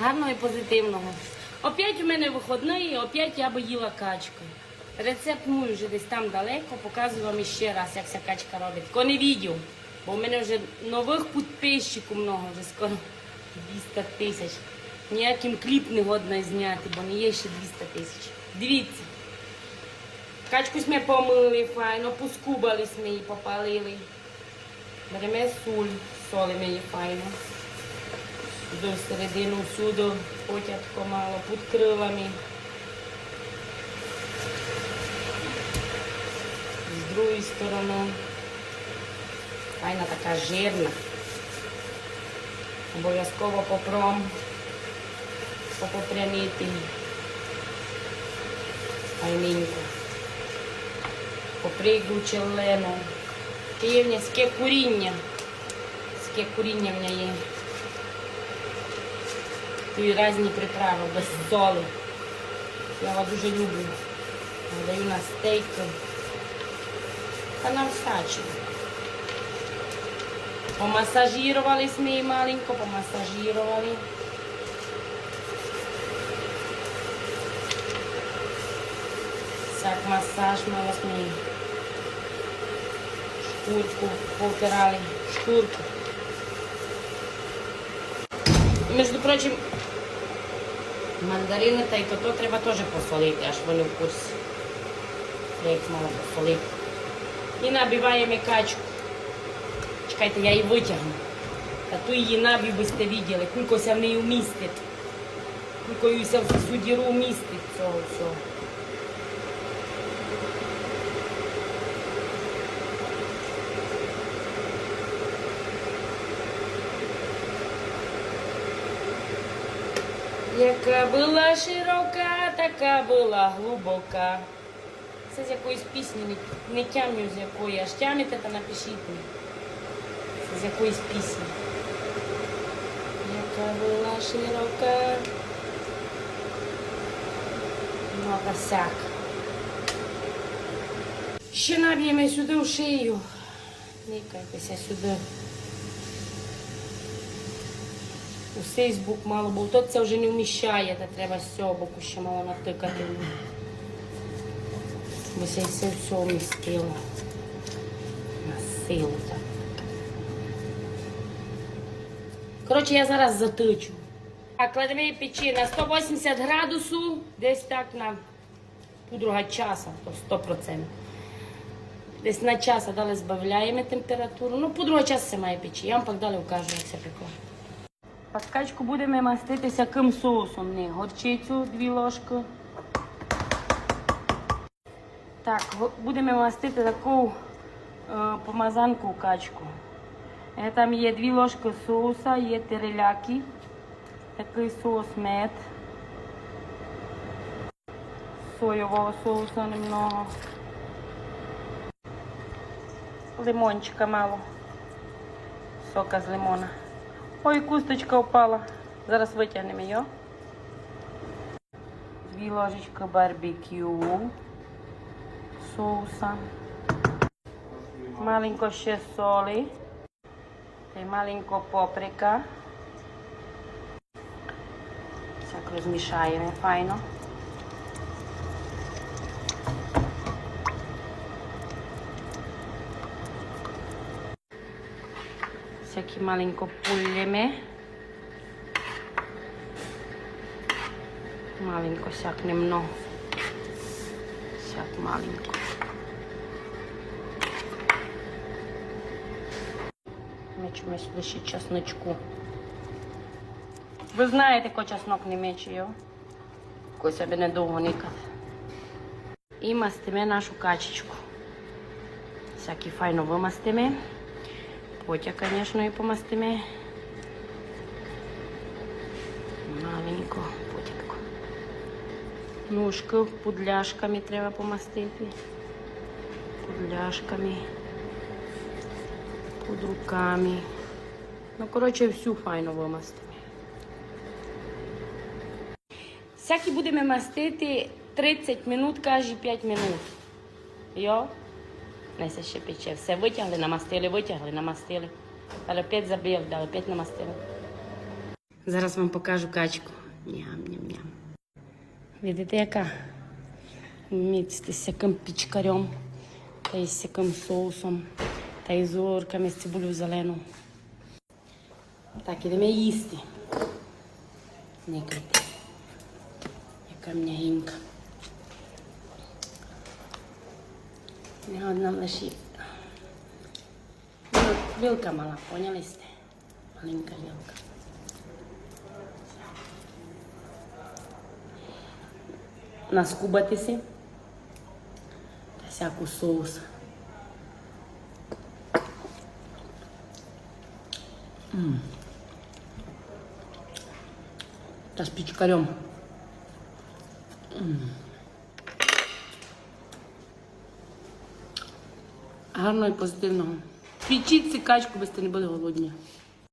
Гарного і позитивного. Опять у мене вихідний, опять я би їла качку. Рецепт мій вже десь там далеко, показую вам ще раз, як ця качка робить. Ко не відео, бо в мене вже нових підписчиків много, вже скоро 200 тисяч. Ніяким кліп не годно зняти, бо не є ще 200 тисяч. Дивіться. Качку ми помили файно, поскубали ми її, попалили. Беремо суль, солимо її файно. Сюди всередину, всюди, потятко мало, під крилами. З другої сторони. Файна така жирна. Обов'язково попром попопрямити. Файненько. Попригу челену. Є в куріння. Ске куріння в мене є. І різні приправи, без соли. Я його дуже люблю. Даю на стейки. Та на всячину. Помасажирували ми її маленько, помасажирували. Так, массаж ми ось ми шкурку повтирали, шкурку. Між прочим, мандарини та й то треба теж посолити, аж вони в курсі. Я їх мало посолити. І набиваємо качку. Чекайте, я її витягну. Та ту її набив би сте виділи, кулькося в неї вмістить. Кулькоюся в судіру діру вмістить цього всього. Яка була широка, така була глибока. Це з якоїсь пісні, не, не тямлю з якої, аж тямите, та напишіть мені. Це з якоїсь пісні. Яка була широка. Ну, а косяк. Ще наб'ємо сюди в шию. Никайтеся сюди. У Фейсбук мало було. Тут це вже не вміщає, та треба з цього боку ще мало натикати. Бо це все все вмістило. На силу так. Коротше, я зараз затичу. Так, кладемо її печі на 180 градусів, десь так на півдруга часа, то 100%. Десь на час далі збавляємо температуру. Ну, півдруга часу це має печі. Я вам так далі вкажу, як це пекло. Паскачку будемо маститися ким соусом. Не горчицю дві ложки. Так, будемо мастити таку е, помазанку качку. Е, Там є дві ложки соуса, є тереляки, такий соус мед, соєвого соусу немного, лимончика мало, сока з лимона. Ой, кусточка впала. Зараз витягнемо її. Дві ложечки барбекю соуса. Маленько ще солі. Та й маленько поприка. Так розмішаємо файно. Всякі маленько пуллями. Маленько сяк немного. Сяк маленько. Ми чомусь лише чесночку. Ви знаєте, ко чеснок не мече його. Себе недовго никав. І мастиме нашу качечку. Всякі файно вимастиме. Потя, звісно, і помастиме. Маленько, потятко. Ножки пудляшками треба помастити. Пудляшками. Під руками. Ну, коротше, всю файно вимастимо. Всякі будемо мастити 30 минут, каже 5 минут. Йо? Неся ще. Все витягли, намастили, витягли, намастили. Але опять забив, дали, опять намастили. Зараз вам покажу качку. Ням-ням-ням. Видите, яка? Міцти з яким пічкарем, та й з яким соусом, та й з орками, з цибулю зелену. Так, ідемо їсти. Никайте. Яка м'ягінька. Не одна лише. Вил- Вилка мала, поняли сте? Маленька вилка. Наскубатися. Та всяку соус. М. Та з пічкарем. М. Гарно і позитивного. Пічіть цю качку, без не були голодні.